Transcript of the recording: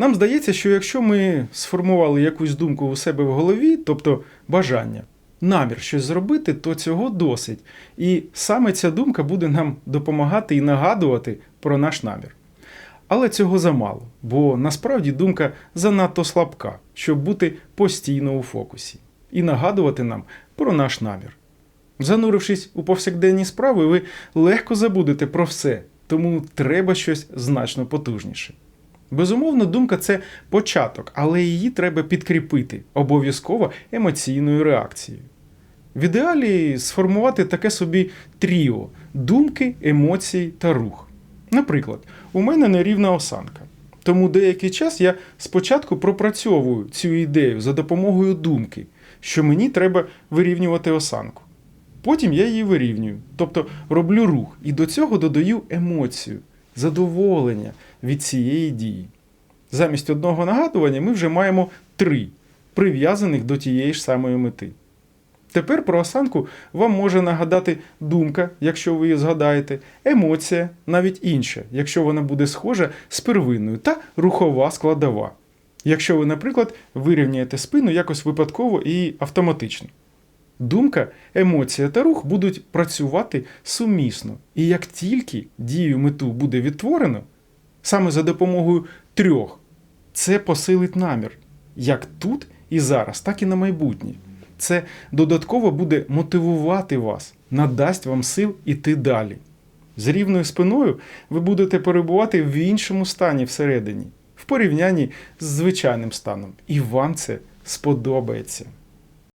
Нам здається, що якщо ми сформували якусь думку у себе в голові, тобто бажання, намір щось зробити, то цього досить. І саме ця думка буде нам допомагати і нагадувати про наш намір. Але цього замало, бо насправді думка занадто слабка, щоб бути постійно у фокусі і нагадувати нам про наш намір. Занурившись у повсякденні справи, ви легко забудете про все, тому треба щось значно потужніше. Безумовно, думка це початок, але її треба підкріпити обов'язково емоційною реакцією. В ідеалі сформувати таке собі тріо думки, емоції та рух. Наприклад, у мене нерівна осанка. Тому деякий час я спочатку пропрацьовую цю ідею за допомогою думки, що мені треба вирівнювати осанку. Потім я її вирівнюю, тобто роблю рух і до цього додаю емоцію, задоволення від цієї дії. Замість одного нагадування ми вже маємо три, прив'язаних до тієї ж самої мети. Тепер про осанку вам може нагадати думка, якщо ви її згадаєте, емоція, навіть інша, якщо вона буде схожа з первинною, та рухова складова. Якщо ви, наприклад, вирівняєте спину якось випадково і автоматично. Думка, емоція та рух будуть працювати сумісно. І як тільки дію мету буде відтворено, саме за допомогою трьох, це посилить намір як тут і зараз, так і на майбутнє. Це додатково буде мотивувати вас, надасть вам сил іти далі. З рівною спиною ви будете перебувати в іншому стані всередині, в порівнянні з звичайним станом, і вам це сподобається.